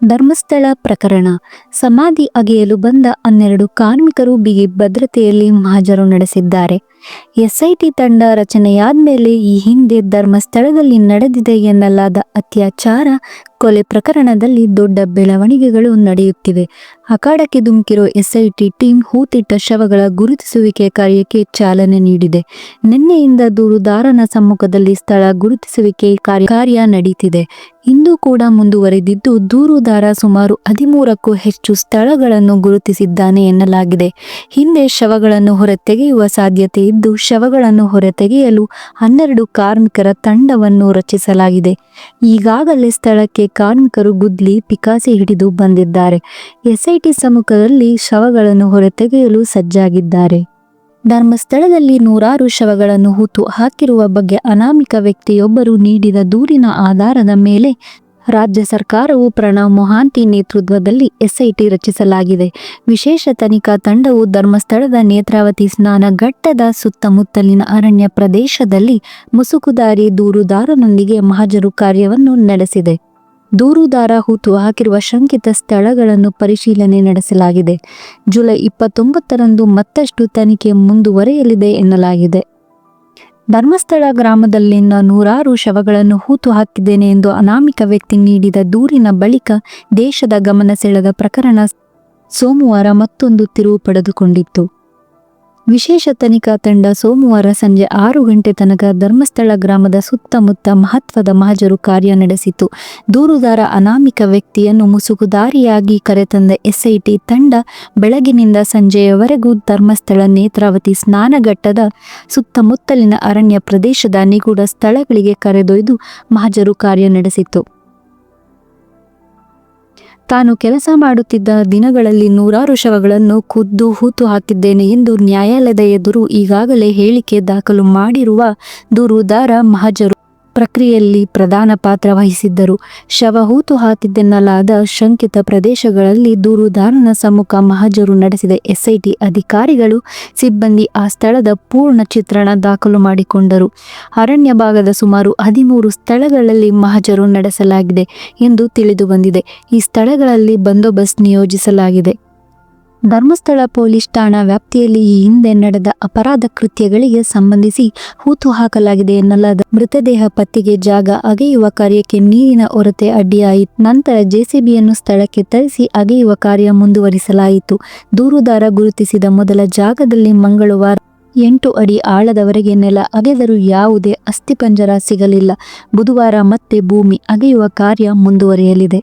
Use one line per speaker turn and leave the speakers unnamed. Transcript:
ಧರ್ಮಸ್ಥಳ ಪ್ರಕರಣ. ಸಮಾಧಿ ಅಗೆಯಲು ಬಂದ ಹನ್ನೆರಡು ಕಾರ್ಮಿಕರು ಬಿಗಿ ಭದ್ರತೆಯಲ್ಲಿ ಮಹಜರು ನಡೆಸಿದ್ದಾರೆ. ಎಸ್ಐಟಿ ತಂಡ ರಚನೆಯಾದ ಮೇಲೆ ಈ ಹಿಂದೆ ಧರ್ಮಸ್ಥಳದಲ್ಲಿ ನಡೆದಿದೆ ಎನ್ನಲಾದ ಅತ್ಯಾಚಾರ ಕೊಲೆ ಪ್ರಕರಣದಲ್ಲಿ ದೊಡ್ಡ ಬೆಳವಣಿಗೆಗಳು ನಡೆಯುತ್ತಿವೆ. ಅಖಾಡಕ್ಕೆ ಧುಮುಕಿರೋ ಎಸ್ಐಟಿ ಟೀಮ್ ಹೂತಿಟ್ಟ ಶವಗಳ ಗುರುತಿಸುವಿಕೆ ಕಾರ್ಯಕ್ಕೆ ಚಾಲನೆ ನೀಡಿದೆ. ನಿನ್ನೆಯಿಂದ ದೂರುದಾರನ ಸಮ್ಮುಖದಲ್ಲಿ ಸ್ಥಳ ಗುರುತಿಸುವಿಕೆ ಕಾರ್ಯ ಕಾರ್ಯ ನಡೀತಿದೆ. ಇಂದು ಕೂಡ ಮುಂದುವರೆದಿದ್ದು, ದೂರುದಾರ ಸುಮಾರು ಹದಿಮೂರಕ್ಕೂ ಹೆಚ್ಚು ಸ್ಥಳಗಳನ್ನು ಗುರುತಿಸಿದ್ದಾನೆ ಎನ್ನಲಾಗಿದೆ. ಹಿಂದೆ ಶವಗಳನ್ನು ಹೊರತೆಗೆಯುವ ಸಾಧ್ಯತೆ ಇದ್ದು, ಶವಗಳನ್ನು ಹೊರತೆಗೆಯಲು ಹನ್ನೆರಡು ಕಾರ್ಮಿಕರ ತಂಡವನ್ನು ರಚಿಸಲಾಗಿದೆ. ಈಗಾಗಲೇ ಸ್ಥಳಕ್ಕೆ ಕಾರ್ಮಿಕರು ಗುದ್ಲಿ ಪಿಕಾಸಿ ಹಿಡಿದು ಬಂದಿದ್ದಾರೆ. ಎಸ್ಐಟಿ ಸಮ್ಮುಖದಲ್ಲಿ ಶವಗಳನ್ನು ಹೊರತೆಗೆಯಲು ಸಜ್ಜಾಗಿದ್ದಾರೆ. ಧರ್ಮಸ್ಥಳದಲ್ಲಿ ನೂರಾರು ಶವಗಳನ್ನು ಹೂತು ಹಾಕಿರುವ ಬಗ್ಗೆ ಅನಾಮಿಕ ವ್ಯಕ್ತಿಯೊಬ್ಬರು ನೀಡಿದ ದೂರಿನ ಆಧಾರದ ಮೇಲೆ ರಾಜ್ಯ ಸರ್ಕಾರವು ಪ್ರಣವ್ ಮೊಹಾಂತಿ ನೇತೃತ್ವದಲ್ಲಿ ಎಸ್ಐಟಿ ರಚಿಸಲಾಗಿದೆ. ವಿಶೇಷ ತನಿಖಾ ತಂಡವು ಧರ್ಮಸ್ಥಳದ ನೇತ್ರಾವತಿ ಸ್ನಾನ ಘಟ್ಟದ ಸುತ್ತಮುತ್ತಲಿನ ಅರಣ್ಯ ಪ್ರದೇಶದಲ್ಲಿ ಮುಸುಕುದಾರಿ ದೂರುದಾರನೊಂದಿಗೆ ಮಹಜರು ಕಾರ್ಯವನ್ನು ನಡೆಸಿದೆ. ದೂರುದಾರ ಹೂತು ಹಾಕಿರುವ ಶಂಕಿತ ಸ್ಥಳಗಳನ್ನು ಪರಿಶೀಲನೆ ನಡೆಸಲಾಗಿದೆ. ಜುಲೈ ಇಪ್ಪತ್ತೊಂಬತ್ತರಂದು ಮತ್ತಷ್ಟು ತನಿಖೆ ಮುಂದುವರೆಯಲಿದೆ ಎನ್ನಲಾಗಿದೆ. ಧರ್ಮಸ್ಥಳ ಗ್ರಾಮದಲ್ಲಿನ ನೂರಾರು ಶವಗಳನ್ನು ಹೂತು ಹಾಕಿದ್ದೇನೆ ಎಂದು ಅನಾಮಿಕ ವ್ಯಕ್ತಿ ನೀಡಿದ ದೂರಿನ ಬಳಿಕ ದೇಶದ ಗಮನ ಸೆಳೆದ ಪ್ರಕರಣ ಸೋಮವಾರ ಮತ್ತೊಂದು ತಿರುವು ಪಡೆದುಕೊಂಡಿತ್ತು. ವಿಶೇಷ ತನಿಖಾ ತಂಡ ಸೋಮವಾರ ಸಂಜೆ ಆರು ಗಂಟೆ ತನಕ ಧರ್ಮಸ್ಥಳ ಗ್ರಾಮದ ಸುತ್ತಮುತ್ತ ಮಹತ್ವದ ಮಹಜರು ಕಾರ್ಯ ನಡೆಸಿತು. ದೂರುದಾರ ಅನಾಮಿಕ ವ್ಯಕ್ತಿಯನ್ನು ಮುಸುಗುದಾರಿಯಾಗಿ ಕರೆತಂದ ಎಸ್ಐಟಿ ತಂಡ ಬೆಳಗಿನಿಂದ ಸಂಜೆಯವರೆಗೂ ಧರ್ಮಸ್ಥಳ ನೇತ್ರಾವತಿ ಸ್ನಾನಘಟ್ಟದ ಸುತ್ತಮುತ್ತಲಿನ ಅರಣ್ಯ ಪ್ರದೇಶದ ನಿಗೂಢ ಸ್ಥಳಗಳಿಗೆ ಕರೆದೊಯ್ದು ಮಹಜರು ಕಾರ್ಯ ನಡೆಸಿತು ತಾನು ಕೆಲಸ ಮಾಡುತ್ತಿದ್ದ ದಿನಗಳಲ್ಲಿ ನೂರಾರು ಶವಗಳನ್ನು ಖುದ್ದು ಹೂತು ಹಾಕಿದ್ದೇನೆ ಎಂದು ನ್ಯಾಯಾಲಯದ ಎದುರು ಈಗಾಗಲೇ ಹೇಳಿಕೆ ದಾಖಲು ಮಾಡಿರುವ ದೂರುದಾರ ಮಹಜರು. ಪ್ರಕ್ರಿಯೆಯಲ್ಲಿ ಪ್ರಧಾನ ಪಾತ್ರ ವಹಿಸಿದ್ದರು. ಶವ ಹೂತು ಹಾಕಿದ್ದೆನ್ನಲಾದ ಶಂಕಿತ ಪ್ರದೇಶಗಳಲ್ಲಿ ದೂರುದಾರನ ಸಮ್ಮುಖ ಮಹಜರು ನಡೆಸಿದ ಎಸ್ಐಟಿ ಅಧಿಕಾರಿಗಳು ಸಿಬ್ಬಂದಿ ಆ ಸ್ಥಳದ ಪೂರ್ಣ ಚಿತ್ರಣ ದಾಖಲು ಮಾಡಿಕೊಂಡರು. ಅರಣ್ಯ ಭಾಗದ ಸುಮಾರು ಹದಿಮೂರು ಸ್ಥಳಗಳಲ್ಲಿ ಮಹಜರು ನಡೆಸಲಾಗಿದೆ ಎಂದು ತಿಳಿದು ಬಂದಿದೆ ಈ ಸ್ಥಳಗಳಲ್ಲಿ ಬಂದೋಬಸ್ತ್ ನಿಯೋಜಿಸಲಾಗಿದೆ. ಧರ್ಮಸ್ಥಳ ಪೊಲೀಸ್ ಠಾಣಾ ವ್ಯಾಪ್ತಿಯಲ್ಲಿ ಈ ಹಿಂದೆ ನಡೆದ ಅಪರಾಧ ಕೃತ್ಯಗಳಿಗೆ ಸಂಬಂಧಿಸಿ ಹೂತು ಹಾಕಲಾಗಿದೆ ಎನ್ನಲಾದ ಮೃತದೇಹ ಪತ್ತೆಗೆ ಜಾಗ ಅಗೆಯುವ ಕಾರ್ಯಕ್ಕೆ ನೀರಿನ ಹೊರತೆ ಅಡ್ಡಿಯಾಯಿತು. ನಂತರ ಜೆಸಿಬಿಯನ್ನು ಸ್ಥಳಕ್ಕೆ ತರಿಸಿ ಅಗೆಯುವ ಕಾರ್ಯ ಮುಂದುವರಿಸಲಾಯಿತು. ದೂರುದಾರ ಗುರುತಿಸಿದ ಮೊದಲ ಜಾಗದಲ್ಲಿ ಮಂಗಳವಾರ ಎಂಟು ಅಡಿ ಆಳದವರೆಗೆ ನೆಲ ಅಗೆದರೂ ಯಾವುದೇ ಅಸ್ಥಿಪಂಜರ ಸಿಗಲಿಲ್ಲ. ಬುಧವಾರ ಮತ್ತೆ ಭೂಮಿ ಅಗೆಯುವ ಕಾರ್ಯ ಮುಂದುವರಿಯಲಿದೆ.